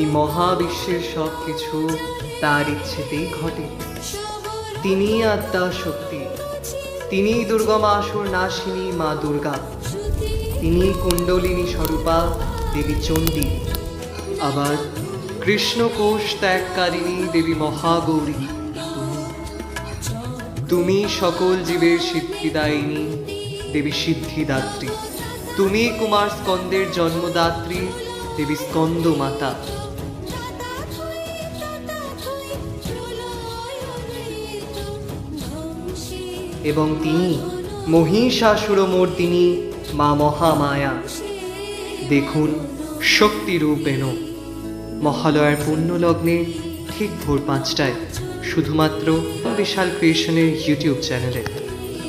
মহাবিশ্বের সব কিছু তার ইচ্ছেতেই ঘটে। তিনি আত্মা শক্তি। তিনি দুর্গমা আসুর নাশিনী মা দুর্গা। তিনি কুণ্ডলিনী স্বরূপা দেবী চণ্ডী। আবার কৃষ্ণকোষ ত্যাগকারিণী দেবী মহাগৌরী। তুমি সকল জীবের সিদ্ধিদায়িনী, দেবী সিদ্ধিদাত্রী। তুমি কুমার স্কন্দের জন্মদাত্রী দেবী স্কন্দ মাতা। এবং তিনি মহিষাসুরমূর্তিনী মা মহামায়া। দেখুন শক্তিরূপেণ মহালয়ার পুণ্যলগ্নে ঠিক ভোর পাঁচটায়, শুধুমাত্র বিশাল ক্রিয়েশনের ইউটিউব চ্যানেলে।